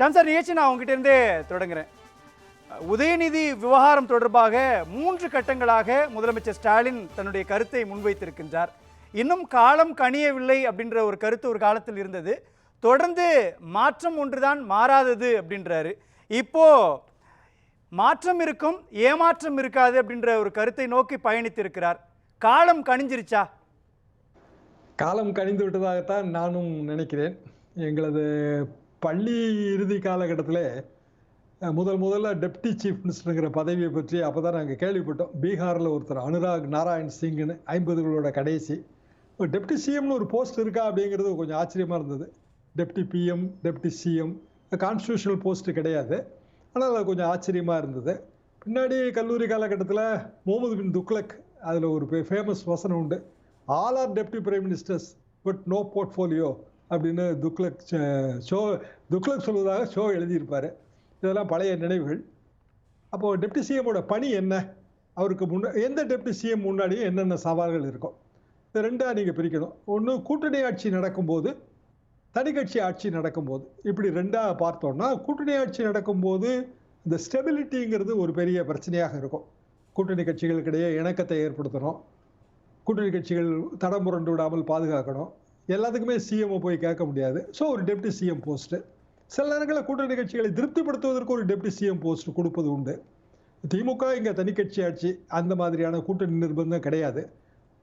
Sir நிகழ்ச்சி நான் உங்ககிட்ட இருந்தே தொடங்குறேன். உதயநிதி விவகாரம் தொடர்பாக மூன்று கட்டங்களாக முதலமைச்சர் ஸ்டாலின் தன்னுடைய கருத்தை முன்வைத்திருக்கின்றார். இன்னும் காலம் கணியவில்லை அப்படின்ற ஒரு கருத்து ஒரு காலத்தில் இருந்தது. தொடர்ந்து மாற்றம் ஒன்றுதான் மாறாதது அப்படின்றாரு. இப்போ மாற்றம் இருக்கும் ஏமாற்றம் இருக்காது அப்படின்ற ஒரு கருத்தை நோக்கி பயணித்திருக்கிறார். காலம் கணிஞ்சிருச்சா காலம் கணிந்து விட்டதாகத்தான் நானும் நினைக்கிறேன். எங்களது பள்ளி இறுதி காலகட்டத்தில் முதல் முதல்ல டெப்டி சீஃப் மினிஸ்டருங்கிற பதவியை பற்றி அப்போ தான் நாங்கள் கேள்விப்பட்டோம். பீகாரில் ஒருத்தர் அனுராக் நாராயண் சிங்னு ஐம்பதுகளோட கடைசி. டெப்டி சிஎம்னு ஒரு போஸ்ட் இருக்கா அப்படிங்கிறது கொஞ்சம் ஆச்சரியமாக இருந்தது. Deputy PM deputy CM constitutional post கிடையாது. ஆனால் அது கொஞ்சம் ஆச்சரியமாக இருந்தது. பின்னாடி கல்லூரி காலகட்டத்தில் முகமது பின் துக்லக் அதில் ஒரு ஃபேமஸ் வசனம் உண்டு. All are deputy prime ministers but no portfolio அப்படின்னு துக்ளக் ஷோ துக்ளக் சொல்வதாக ஷோ எழுதியிருப்பார். இதெல்லாம் பழைய நினைவுகள். அப்போது டெப்டி சிஎம்மோட பணி என்ன? அவருக்கு முன்ன எந்த டெப்டி சிஎம் முன்னாடியும் என்னென்ன சவால்கள் இருக்கும்? இது ரெண்டாக நீங்கள் பிரிக்கணும். ஒன்று கூட்டணி ஆட்சி நடக்கும்போது தனிக்கட்சி ஆட்சி நடக்கும்போது. இப்படி ரெண்டாக பார்த்தோம்னா கூட்டணி ஆட்சி நடக்கும்போது இந்த ஸ்டெபிலிட்டிங்கிறது ஒரு பெரிய பிரச்சனையாக இருக்கும். கூட்டணி கட்சிகளுக்கிடையே இணக்கத்தை ஏற்படுத்தணும். கூட்டணி கட்சிகள் தடம் புரண்டு விடாமல் பாதுகாக்கணும். எல்லாத்துக்குமே சிஎம்ஓ போய் கேட்க முடியாது. ஸோ ஒரு டெப்டி சிஎம் போஸ்ட்டு சில நேரங்களில் கூட்டணி கட்சிகளை திருப்திப்படுத்துவதற்கு ஒரு டெப்டி சிஎம் போஸ்ட் கொடுப்பது உண்டு. திமுக இங்கே தனி கட்சி ஆட்சி அந்த மாதிரியான கூட்டணி நிர்பந்தம் கிடையாது.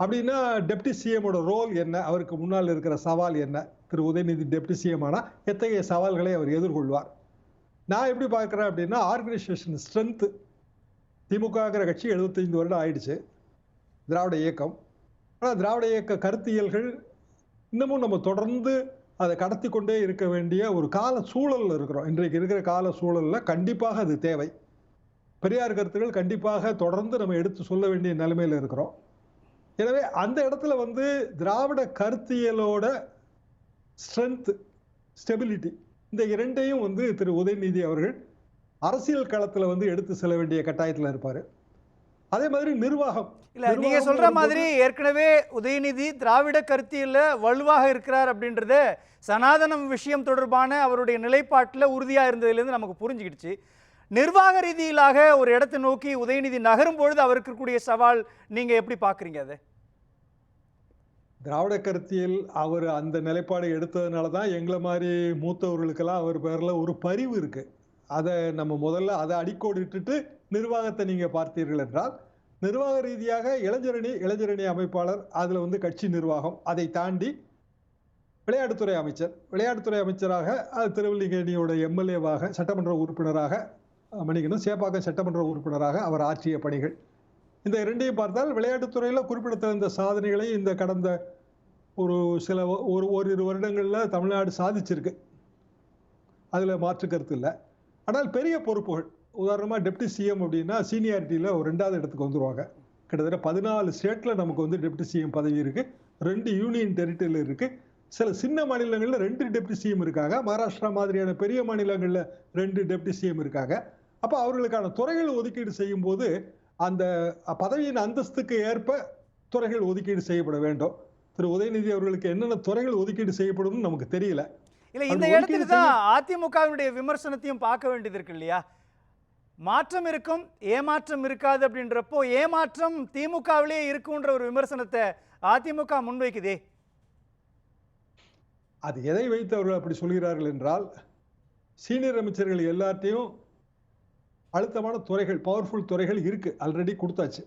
அப்படின்னா டெப்டி சிஎம்மோட ரோல் என்ன? அவருக்கு முன்னால் இருக்கிற சவால் என்ன? திரு உதயநிதி டெப்டி சிஎம் ஆனால் எத்தகைய சவால்களை அவர் எதிர்கொள்வார்? நான் எப்படி பார்க்குறேன் அப்படின்னா ஆர்கனைசேஷன் ஸ்ட்ரென்த்து திமுகங்கிற கட்சி 75 வருடம் ஆயிடுச்சு. திராவிட இயக்கம். ஆனால் திராவிட இயக்க கருத்தியல்கள் இன்னமும் நம்ம தொடர்ந்து அதை கடத்தி கொண்டே இருக்க வேண்டிய ஒரு கால சூழலில் இருக்கிறோம். இன்றைக்கு இருக்கிற கால சூழலில் கண்டிப்பாக அது தேவை. பெரியார் கருத்துக்கள் கண்டிப்பாக தொடர்ந்து நம்ம எடுத்து சொல்ல வேண்டிய நிலைமையில் இருக்கிறோம். எனவே அந்த இடத்துல வந்து திராவிட கருத்தியலோட ஸ்ட்ரென்த் ஸ்டெபிலிட்டி இந்த இரண்டையும் வந்து திரு உதயநிதி அவர்கள் அரசியல் களத்தில் வந்து எடுத்து செல்ல வேண்டிய கட்டாயத்தில் இருப்பார். அதே மாதிரி நிர்வாகம். இல்ல நீங்க நிர்வாகம் சொல்ற வரும்போது- மாதிரி ஏற்கனவே உதயநிதி திராவிட கருத்தியல்ல வலுவாக இருக்கிறார் அப்படின்றத சனாதனம் விஷயம் தொடர்பான அவருடைய நிலைப்பாட்டில் உறுதியா இருந்ததுலேருந்து நமக்கு புரிஞ்சுக்கிடுச்சு. நிர்வாக ரீதியிலாக ஒரு இடத்தை நோக்கி உதயநிதி நகரும் பொழுது அவருக்கு இருக்கக்கூடிய சவால் நீங்க எப்படி பாக்குறீங்க அதை? திராவிட கருத்தியல் அவர் அந்த நிலைப்பாடு எடுத்ததுனால தான் எங்களை மாதிரி மூத்தவர்களுக்கெல்லாம் அவர் பேரில் ஒரு பரிவு இருக்கு. அதை நம்ம முதல்ல அதை அடிக்கோடு இட்டுட்டு நிர்வாகத்தை நீங்க பார்த்தீர்கள் என்றால் நிர்வாக ரீதியாக இளைஞரணி இளைஞரணி அமைப்பாளர் அதில் வந்து கட்சி நிர்வாகம். அதை தாண்டி விளையாட்டுத்துறை அமைச்சர். விளையாட்டுத்துறை அமைச்சராக திருவல்லிங்கேணியோட எம்எல்ஏவாக சட்டமன்ற உறுப்பினராக மணிக்கணும் சேப்பாக்கம் சட்டமன்ற உறுப்பினராக அவர் ஆற்றிய பணிகள். இந்த இரண்டையும் பார்த்தால் விளையாட்டுத்துறையில் குறிப்பிடத்தகுந்த சாதனைகளை இந்த கடந்த ஒரு சில ஒரு ஓரிரு வருடங்களில் தமிழ்நாடு சாதிச்சிருக்கு. அதில் மாற்று கருத்து இல்லை. ஆனால் பெரிய பொறுப்புகள் உதாரணமாக டெப்டி சிஎம் அப்படின்னா சீனியாரிட்டியில் ஒரு ரெண்டாவது இடத்துக்கு வந்துருவாங்க. கிட்டத்தட்ட பதினாலு ஸ்டேட்டில் நமக்கு வந்து டெப்டி சிஎம் பதவி இருக்குது ரெண்டு யூனியன் டெரிட்டரியில் இருக்குது சில சின்ன மாநிலங்களில் ரெண்டு டெப்டி சிஎம் இருக்காங்க. மகாராஷ்டிரா மாதிரியான பெரிய மாநிலங்களில் ரெண்டு டெப்டி சிஎம் இருக்காங்க. அப்போ அவர்களுக்கான துறைகள் ஒதுக்கீடு செய்யும்போது அந்த பதவியின் அந்தஸ்துக்கு ஏற்ப துறைகள் ஒதுக்கீடு செய்யப்பட வேண்டும். திரு உதயநிதி அவர்களுக்கு என்னென்ன துறைகள் ஒதுக்கீடு செய்யப்படும்னு நமக்கு தெரியல. இல்ல இந்த இடத்துல தான் அதிமுகவினுடைய விமர்சனத்தையும் பார்க்க வேண்டியது இருக்கு இல்லையா? மாற்றம் இருக்கும் ஏமாற்றம் இருக்காது அப்படின்றப்போ ஏமாற்றம் திமுகவிலேயே இருக்குன்ற ஒரு விமர்சனத்தை அதிமுக முன்வைக்குதே. அது எதை வைத்து அவர்கள் அப்படி சொல்கிறார்கள் என்றால் சீனியர் அமைச்சர்கள் எல்லாத்தையும் அழுத்தமான துறைகள் பவர்ஃபுல் துறைகள் இருக்கு ஆல்ரெடி கொடுத்தாச்சு.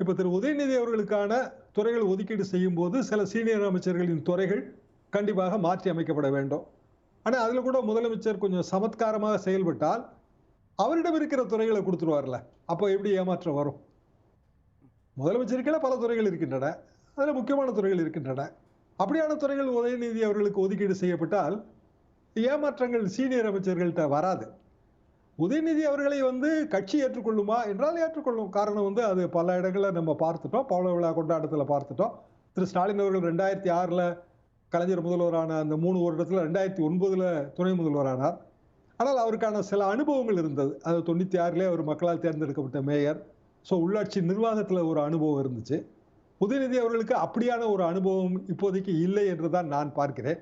இப்போ திரு உதயநிதி அவர்களுக்கான துறைகள் ஒதுக்கீடு செய்யும் போது சில சீனியர் அமைச்சர்களின் துறைகள் கண்டிப்பாக மாற்றி அமைக்கப்பட வேண்டும். ஆனால் அதில் கூட முதலமைச்சர் கொஞ்சம் சமத்காரமாக செயல்பட்டால் அவரிடம் இருக்கிற துறைகளை கொடுத்துருவார்ல அப்போ எப்படி ஏமாற்றம் வரும்? முதலமைச்சருக்கே பல துறைகள் இருக்கின்றன. அதில் முக்கியமான துறைகள் இருக்கின்றன. அப்படியான துறைகள் உதயநிதி அவர்களுக்கு ஒதுக்கீடு செய்யப்பட்டால் ஏமாற்றங்கள் சீனியர் அமைச்சர்கள்ட்ட வராது. உதயநிதி அவர்களை வந்து கட்சி ஏற்றுக்கொள்ளுமா என்றால் ஏற்றுக்கொள்ளும். காரணம் வந்து அது பல இடங்களில் நம்ம பார்த்துட்டோம். பவள விழா கொண்டாட்டத்தில் பார்த்துட்டோம். திரு ஸ்டாலின் அவர்கள் ரெண்டாயிரத்தி ஆறில் கலைஞர் முதல்வரான அந்த மூணு வருடத்தில் ரெண்டாயிரத்தி ஒன்பதில் துணை முதல்வரானார். ஆனால் அவருக்கான சில அனுபவங்கள் இருந்தது. அது தொண்ணூற்றி ஆறிலே அவர் மக்களால் தேர்ந்தெடுக்கப்பட்ட மேயர். ஸோ உள்ளாட்சி நிர்வாகத்தில் ஒரு அனுபவம் இருந்துச்சு. உதயநிதி அவர்களுக்கு அப்படியான ஒரு அனுபவம் இப்போதைக்கு இல்லை என்று தான் நான் பார்க்கிறேன்.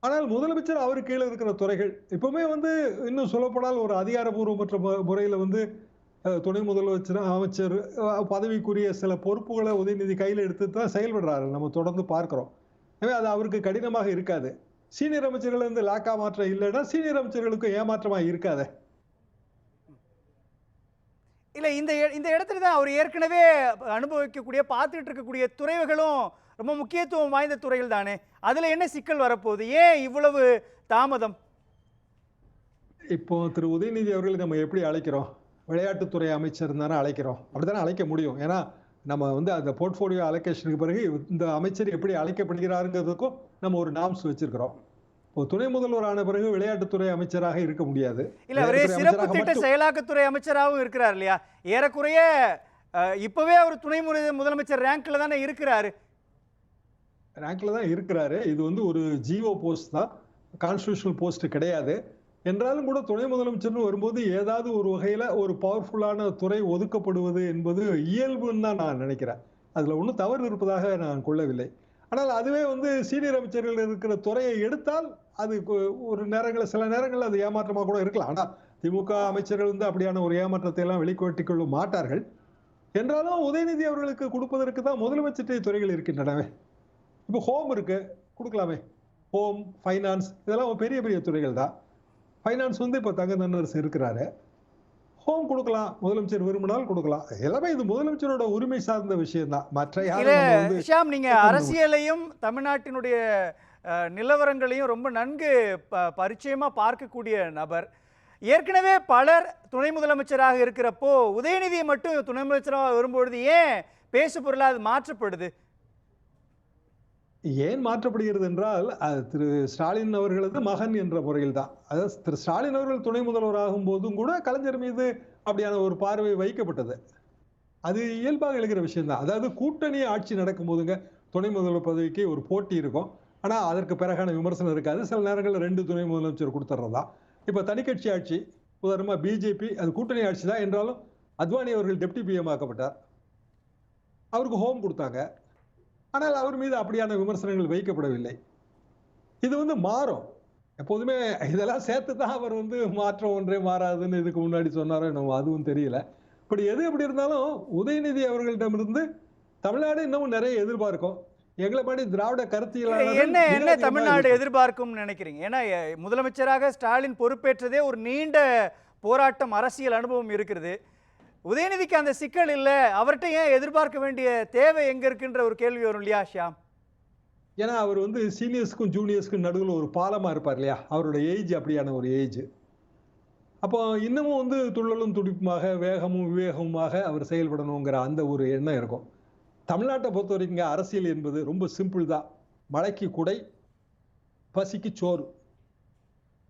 ஆனால் முதலமைச்சர் அவர் கீழே இருக்கிற துறைகள் இப்போவுமே வந்து இன்னும் சொல்லப்போனால் ஒரு அதிகாரபூர்வமற்ற மு- வந்து துணை முதலமைச்சர் அமைச்சர் பதவிக்குரிய சில பொறுப்புகளை உதயநிதி கையில் எடுத்து தான் செயல்படுறாரு. நம்ம தொடர்ந்து பார்க்குறோம். எனவே அது அவருக்கு கடினமாக இருக்காது. சீனியர் அமைச்சர்கள் வந்து லாக்கா மாற்றம் இல்லைன்னா சீனியர் அமைச்சர்களுக்கு ஏமாற்றமா இருக்காதே. இல்ல இந்த இந்த இடத்துல தான் அவர் ஏற்கனவே அனுபவிக்கக்கூடிய பார்த்துட்டு இருக்கக்கூடிய துறைகளும் ரொம்ப முக்கியத்துவம் வாய்ந்த துறைகள் தானே. அதுல என்ன சிக்கல் வரப்போகுது? ஏன் இவ்வளவு தாமதம்? இப்போ திரு உதயநிதி அவர்களை நம்ம எப்படி அழைக்கிறோம்? விளையாட்டுத்துறை அமைச்சர் தானே அழைக்கிறோம். அப்படித்தானே அழைக்க முடியும்? ஏன்னா நம்ம வந்து அந்த போர்ட்ஃபோலியோ அலோகேஷனுக்கு பிறகு இந்த அமைச்சர் எப்படி அழைக்கப்படுகிறாருங்கிறதுக்கும் நம்ம ஒரு நாம்ஸ் வச்சிருக்கிறோம். இப்போ துணை முதல்வர் ஆன பிறகு விளையாட்டுத்துறை அமைச்சராக இருக்க முடியாது. இல்ல அவரே சிறப்பு திட்ட செயலாக்கத்துறை அமைச்சராகவும் இருக்கிறார் இல்லையா? ஏறக்குறைய இப்பவே அவர் துணை முதலமைச்சர் ரேங்க்ல தானே இருக்கிறாரு. ரேங்க்ல தான் இருக்கிறாரு. இது வந்து ஒரு ஜிஓ போஸ்ட் தான். கான்ஸ்டியூஷனல் போஸ்ட் கிடையாது. என்றாலும் கூட துணை முதலமைச்சர்னு வரும்போது ஏதாவது ஒரு வகையில ஒரு பவர்ஃபுல்லான துறை ஒதுக்கப்படுவது என்பது இயல்புன்னு தான் நான் நினைக்கிறேன். அதுல ஒன்றும் தவறு இருப்பதாக நான் கொள்ளவில்லை. ஆனால் அதுவே வந்து சீனியர் அமைச்சர்கள் இருக்கிற துறையை எடுத்தால் அது ஒரு நேரங்களில் சில நேரங்களில் அது ஏமாற்றமாக கூட இருக்கலாம். ஆனால் திமுக அமைச்சர்கள் வந்து அப்படியான ஒரு ஏமாற்றத்தை எல்லாம் வெளிக்கொட்டி கொள்ள மாட்டார்கள். என்றாலும் உதயநிதி அவர்களுக்கு கொடுப்பதற்கு தான் முதலமைச்சர் துறைகள் இருக்கின்றனவே. இப்போ ஹோம் இருக்கு கொடுக்கலாமே. ஹோம் ஃபைனான்ஸ் இதெல்லாம் பெரிய பெரிய துறைகள் தான். ஃபைனான்ஸ் வந்து இப்போ தங்க தன்னரசு இருக்கிறாரு. ஹோம் கொடுக்கலாம் முதலமைச்சர் விரும்பினால் கொடுக்கலாம். எல்லாமே இது முதலமைச்சரோட உரிமை சார்ந்த விஷயம் தான் மற்ற யாரும் ஷியாம் நீங்க. அரசியலையும் தமிழ்நாட்டினுடைய நிலவரங்களையும் ரொம்ப நன்கு ப- பரிச்சயமா பார்க்கக்கூடிய நபர். ஏற்கனவே பலர் துணை முதலமைச்சராக இருக்கிறப்போ உதயநிதியை மட்டும் துணை முதலமைச்சராக வரும்பொழுது ஏன் பேசு பொருளா அது மாற்றப்படுது? ஏன் மாற்றப்படுகிறது என்றால் திரு ஸ்டாலின் அவர்களது மகன் என்ற முறையில் தான் அதாவது திரு ஸ்டாலின் அவர்கள் துணை முதல்வர் ஆகும் போதும் கூட கலைஞர் மீது அப்படியான ஒரு பார்வை வைக்கப்பட்டது. அது இயல்பாக எழுகிற விஷயம்தான். அதாவது கூட்டணி ஆட்சி நடக்கும் போதுங்க துணை முதல்வர் பதவிக்கு ஒரு போட்டி இருக்கும். ஆனால் அதற்கு பிறகான விமர்சனம் இருக்காது. சில நேரங்களில் ரெண்டு துணை முதலமைச்சர் கொடுத்துட்றதா இப்போ தனிக்கட்சி ஆட்சி உதாரணமாக பிஜேபி அது கூட்டணி ஆட்சி தான் என்றாலும் அத்வானி அவர்கள் டெப்டி பிஎம் ஆக்கப்பட்டார். அவருக்கு ஹோம் கொடுத்தாங்க. ஆனால் அவர் மீது அப்படியான விமர்சனங்கள் வைக்கப்படவில்லை. இது வந்து மாறும். எப்போதுமே இதெல்லாம் சேர்த்து தான் அவர் வந்து மாற்றம் ஒன்றே மாறாதுன்னு இதுக்கு முன்னாடி சொன்னாரோ என்னவோ அதுவும் தெரியல. இப்படி எது எப்படி இருந்தாலும் உதயநிதி அவர்களிடமிருந்து தமிழ்நாடு இன்னமும் நிறைய எதிர்பார்க்கும். எங்களை மாதிரி திராவிட கருத்தியலாளர்கள் என்ன என்ன தமிழ்நாடு இருக்கும். எதிர்பார்க்கும்னு நினைக்கிறீங்க? ஏன்னா முதலமைச்சராக ஸ்டாலின் பொறுப்பேற்றதே ஒரு நீண்ட போராட்டம் அரசியல் அனுபவம் இருக்கிறது. உதயநிதிக்கு அந்த சிக்கல் இல்லை. அவர்கிட்ட ஏன் எதிர்பார்க்க வேண்டிய தேவை எங்க இருக்குன்ற ஒரு கேள்வி வரும் இல்லையா ஷியாம்? ஏன்னா அவர் வந்து சீனியர்ஸ்க்கும் ஜூனியர்ஸ்க்கும் நடுவில் ஒரு பாலமா இருப்பார் இல்லையா? அவரோட ஏஜ் அப்படியான ஒரு ஏஜ். அப்போ இன்னமும் வந்து துள்ளலும் துடிப்புமாக வேகமும் விவேகமுமாக அவர் செயல்படணுங்கிற அந்த ஒரு எண்ணம் இருக்கும். தமிழ்நாட்டை பொறுத்த வரைக்கும் அரசியல் என்பது ரொம்ப சிம்பிள் தான். மழைக்கு குடை பசிக்கு சோறு.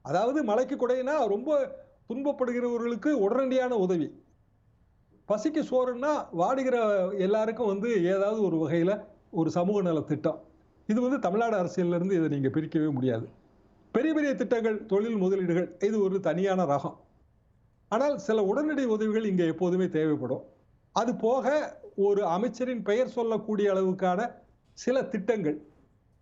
அதாவது மழைக்கு குடைனா ரொம்ப துன்பப்படுகிறவர்களுக்கு உடனடியான உதவி. பசிக்கு சோறுன்னா வாடுகிற எல்லாருக்கும் வந்து ஏதாவது ஒரு வகையில் ஒரு சமூக நல திட்டம் இது வந்து தமிழ்நாடு அரசியலிருந்து இதை நீங்கள் பிரிக்கவே முடியாது. பெரிய பெரிய திட்டங்கள் தொழில் முதலீடுகள் இது ஒரு தனியான ரகம். ஆனால் சில உடனடி உதவிகள் இங்கே எப்போதுமே தேவைப்படும். அது போக ஒரு அமைச்சரின் பெயர் சொல்லக்கூடிய அளவுக்கான சில திட்டங்கள்.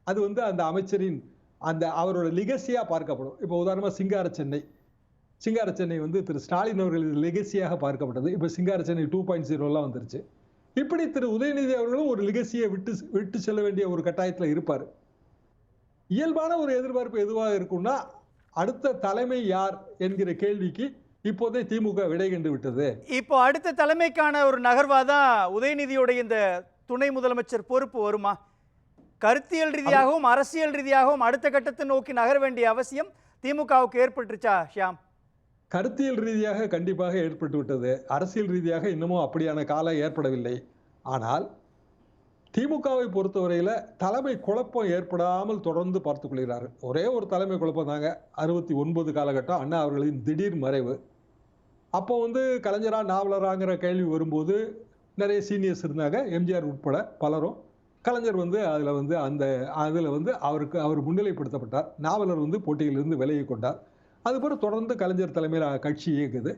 அது வந்து அந்த அமைச்சரின் அந்த அவரோட லிகசியாக பார்க்கப்படும். இப்போ உதாரணமாக சிங்கார சென்னை. சிங்கார சென்னை வந்து திரு ஸ்டாலின் அவர்களது லெகசியாக பார்க்கப்பட்டது. இப்போ சிங்கார சென்னை டூ பாயிண்ட் ஜீரோலாம் வந்துருச்சு. இப்படி திரு உதயநிதி அவர்களும் ஒரு லிகசியை விட்டு விட்டு செல்ல வேண்டிய ஒரு கட்டாயத்துல இருப்பார். இயல்பான ஒரு எதிர்பார்ப்பு எதுவாக இருக்கும்னா அடுத்த தலைமை யார் என்கிற கேள்விக்கு இப்போதே திமுக விடை கண்டு விட்டது. இப்போ அடுத்த தலைமைக்கான ஒரு நகர்வாதான் தான் இந்த துணை முதலமைச்சர் பொறுப்பு வருமா? கருத்தியல் ரீதியாகவும் அரசியல் ரீதியாகவும் அடுத்த கட்டத்தை நோக்கி நகர வேண்டிய அவசியம் திமுகவுக்கு ஏற்பட்டுருச்சா ஷியாம்? கருத்தியல் ரீதியாக கண்டிப்பாக ஏற்பட்டுவிட்டது அரசியல் ரீதியாக இன்னமும் அப்படியான காலம் ஏற்படவில்லை. ஆனால் திமுகவை பொறுத்தவரையில் தலைமை குழப்பம் ஏற்படாமல் தொடர்ந்து பார்த்துக் கொள்கிறார்கள் ஒரே ஒரு தலைமை குழப்பம் தாங்க. அறுபத்தி ஒன்பது காலகட்டம் அண்ணா அவர்களின் திடீர் மறைவு. அப்போ வந்து கலைஞரா நாவலராங்கிற கேள்வி வரும்போது நிறைய சீனியர்ஸ் இருந்தாங்க. எம்ஜிஆர் உட்பட பலரும். கலைஞர் வந்து அதில் வந்து அந்த அதில் வந்து அவருக்கு அவர் முன்னிலைப்படுத்தப்பட்டார். நாவலர் வந்து போட்டியிலிருந்து விலகி கொண்டார். அதுக்கப்புறம் தொடர்ந்து கலைஞர் தலைமையில் கட்சி இயக்குது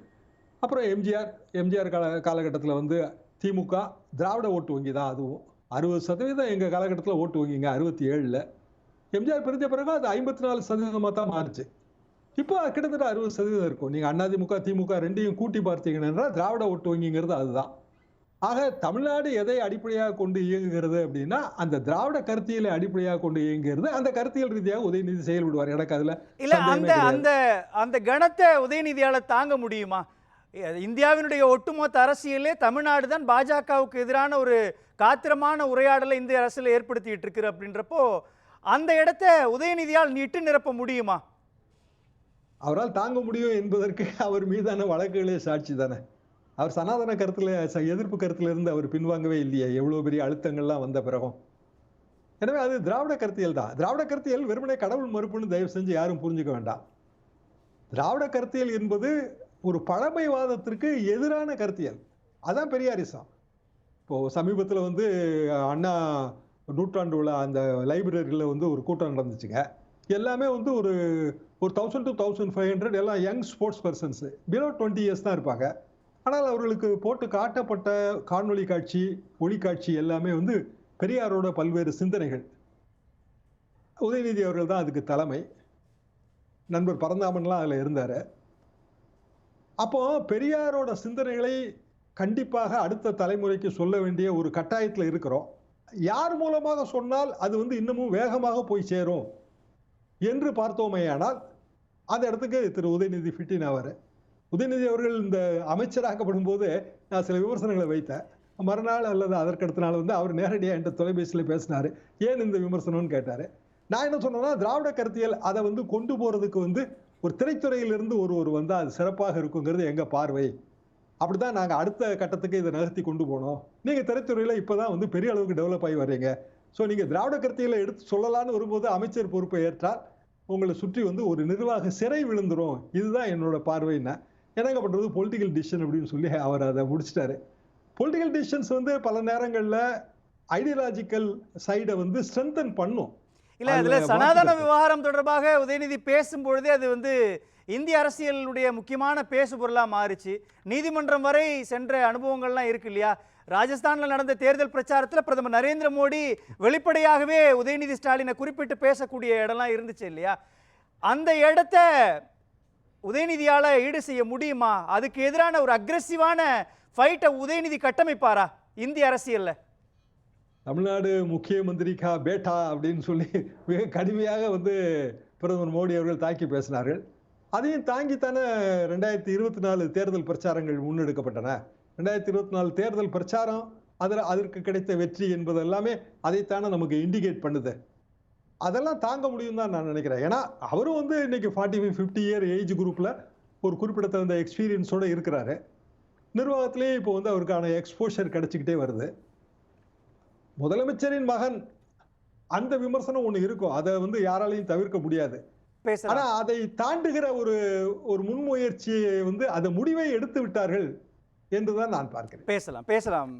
அப்புறம் எம்ஜிஆர் எம்ஜிஆர் கால காலகட்டத்தில் வந்து திமுக திராவிட ஓட்டு வங்கி தான் அதுவும். அறுபது சதவீதம் எங்கள் காலகட்டத்தில் ஓட்டு வங்கிங்க அறுபத்தி ஏழில் எம்ஜிஆர் பிரிஞ்ச பிறகு அது ஐம்பத்தி நாலு சதவீதமாக தான் மாறுச்சு. இப்போ கிட்டத்தட்ட அறுபது சதவீதம் இருக்கும். நீங்கள் அதிமுக திமுக ரெண்டையும் கூட்டி பார்த்தீங்கன்னா திராவிட ஓட்டு வங்கிங்கிறது அதுதான். ஆக தமிழ்நாடு எதை அடிப்படையாக கொண்டு இயங்குகிறது அப்படின்னா அந்த திராவிட கருத்தியலை அடிப்படையாக கொண்டு இயங்குகிறது. அந்த கருத்தியல் ரீதியாக உதயநிதி செயல்படுவார். எனக்கு அதுல இல்ல அந்த. அந்த அந்த கணத்தை உதயநிதியால தாங்க முடியுமா? இந்தியாவினுடைய ஒட்டுமொத்த அரசியலே தமிழ்நாடு தான் பாஜகவுக்கு எதிரான ஒரு காத்திரமான உரையாடலை இந்திய அரசியல் ஏற்படுத்திட்டு இருக்கு அப்படின்றப்போ அந்த இடத்த உதயநிதியால் இட்டு நிரப்ப முடியுமா? அவரால் தாங்க முடியும் என்பதற்கு அவர் மீதான வழக்குகளே சாட்சி தானே. அவர் சனாதன கருத்துல ச- எதிர்ப்பு கருத்துல இருந்து அவர் பின்வாங்கவே இல்லையே. எவ்வளவு பெரிய அழுத்தங்கள்லாம் வந்த பிறகும். எனவே அது திராவிட கருத்தியல் தான். திராவிட கருத்தியல் வெறுமனே கடவுள் மறுப்புன்னு தயவு செஞ்சு யாரும் புரிஞ்சுக்க வேண்டாம். திராவிட கருத்தியல் என்பது ஒரு பழமைவாதத்திற்கு எதிரான கருத்தியல். அதான் பெரியாரிசம். இப்போ சமீபத்தில் வந்து அண்ணா நூற்றாண்டு விழா அந்த லைப்ரரியில் வந்து ஒரு கூட்டம் நடந்துச்சுங்க. எல்லாமே வந்து ஒரு ஒரு thousand to thousand five hundred எல்லாம் young sports persons. Below twenty years தான் இருப்பாங்க. ஆனால் அவர்களுக்கு போட்டு காட்டப்பட்ட காணொளி காட்சி ஒளி காட்சி எல்லாமே வந்து பெரியாரோட பல்வேறு சிந்தனைகள். உதயநிதி அவர்கள் தான் அதுக்கு தலைமை. நண்பர் பரந்தாமன்லாம் அதில் இருந்தார். அப்போ பெரியாரோட சிந்தனைகளை கண்டிப்பாக அடுத்த தலைமுறைக்கு சொல்ல வேண்டிய ஒரு கட்டாயத்தில் இருக்கிறோம். யார் மூலமாக சொன்னால் அது வந்து இன்னமும் வேகமாக போய் சேரும் என்று பார்த்தோமேயானால் அந்த இடத்துக்கு திரு உதயநிதி ஃபிட்டின் ஆவார். உதயநிதி அவர்கள் இந்த அமைச்சராக்கப்படும் போது நான் சில விமர்சனங்களை வைத்தேன். மறுநாள் அல்லது அதற்கடுத்த நாள் வந்து அவர் நேரடியாக என்கிட்ட தொலைபேசியில் பேசினார். ஏன் இந்த விமர்சனம்னு கேட்டார். நான் என்ன சொன்னேன்னா திராவிட கருத்தியல் அதை வந்து கொண்டு போகிறதுக்கு வந்து ஒரு திரைத்துறையிலிருந்து ஒருவர் வந்தால் அது சிறப்பாக இருக்குங்கிறது எங்கள் பார்வை. அப்படிதான் நாங்கள் அடுத்த கட்டத்துக்கு இதை நகர்த்தி கொண்டு போனோம். நீங்கள் திரைத்துறையில் இப்போ தான் வந்து பெரிய அளவுக்கு டெவலப் ஆகி வர்றீங்க ஸோ நீங்கள் திராவிட கருத்தியலை எடுத்து சொல்லலான்னு வரும்போது அமைச்சர் பொறுப்பை ஏற்றால் உங்களை சுற்றி வந்து ஒரு நிர்வாக சிறை விழுந்துரும். இதுதான் என்னோட பார்வைன்னா. என்னங்க பண்ணுறது பொலிட்டிக்கல் டிசிஷன் அப்படின்னு சொல்லி அவர் அதை முடிச்சிட்டாரு. பொலிட்டிக்கல் டிசிஷன்ஸ் வந்து பல நேரங்களில் ஐடியாலஜிக்கல் சைடை வந்து ஸ்ட்ரென்தன் பண்ணும். இல்ல அதுல சனாதன விவகாரம் தொடர்பாக உதயநிதி பேசும்பொழுதே அது வந்து இந்திய அரசியலுடைய முக்கியமான பேசு பொருளா மாறுச்சு. நீதிமன்றம் வரை சென்ற அனுபவங்கள்லாம் இருக்கு இல்லையா? ராஜஸ்தான்ல நடந்த தேர்தல் பிரச்சாரத்துல பிரதமர் நரேந்திர மோடி வெளிப்படையாகவே உதயநிதி ஸ்டாலினை குறிப்பிட்டு பேசக்கூடிய இடம்லாம் இருந்துச்சு இல்லையா? அந்த இடத்த உதயநிதியால் ஈடு செய்ய முடியுமா? அதுக்கு எதிரான ஒரு அக்ரெசிவான ஃபைட்டை உதயநிதி கட்டமைப்பாரா? இந்திய அரசியல்ல. தமிழ்நாடு முக்கிய மந்திரிக்கா பேட்டா அப்படின்னு சொல்லி மிக கடுமையாக வந்து பிரதமர் மோடி அவர்கள் தாக்கி பேசினார்கள். அதையும் தாங்கித்தானே ரெண்டாயிரத்தி இருபத்தி நாலு தேர்தல் பிரச்சாரங்கள் முன்னெடுக்கப்பட்டன. ரெண்டாயிரத்தி இருபத்தி நாலு தேர்தல் பிரச்சாரம் அதில் அதற்கு கிடைத்த வெற்றி என்பது எல்லாமே அதைத்தானே நமக்கு இண்டிகேட் பண்ணுது. அதெல்லாம் தாங்க முடியும் தான் நான் நினைக்கிறேன். ஏன்னா அவரும் வந்து இன்னைக்கு forty five fifty year age குரூப்பில் ஒரு குறிப்பிடத்தகுந்த எக்ஸ்பீரியன்ஸோடு இருக்கிறாரு. நிர்வாகத்திலேயே இப்போ வந்து அவருக்கான எக்ஸ்போஷர் கிடைச்சிக்கிட்டே வருது. முதலமைச்சரின் மகன் அந்த விமர்சனம் ஒண்ணு இருக்கும். அதை வந்து யாராலையும் தவிர்க்க முடியாது. பேசலாம். ஆனா அதை தாண்டுகிற ஒரு ஒரு முன்முயற்சியை வந்து அந்த முடிவை எடுத்து விட்டார்கள் என்றுதான் நான் பார்க்கிறேன். பேசலாம் பேசலாம்.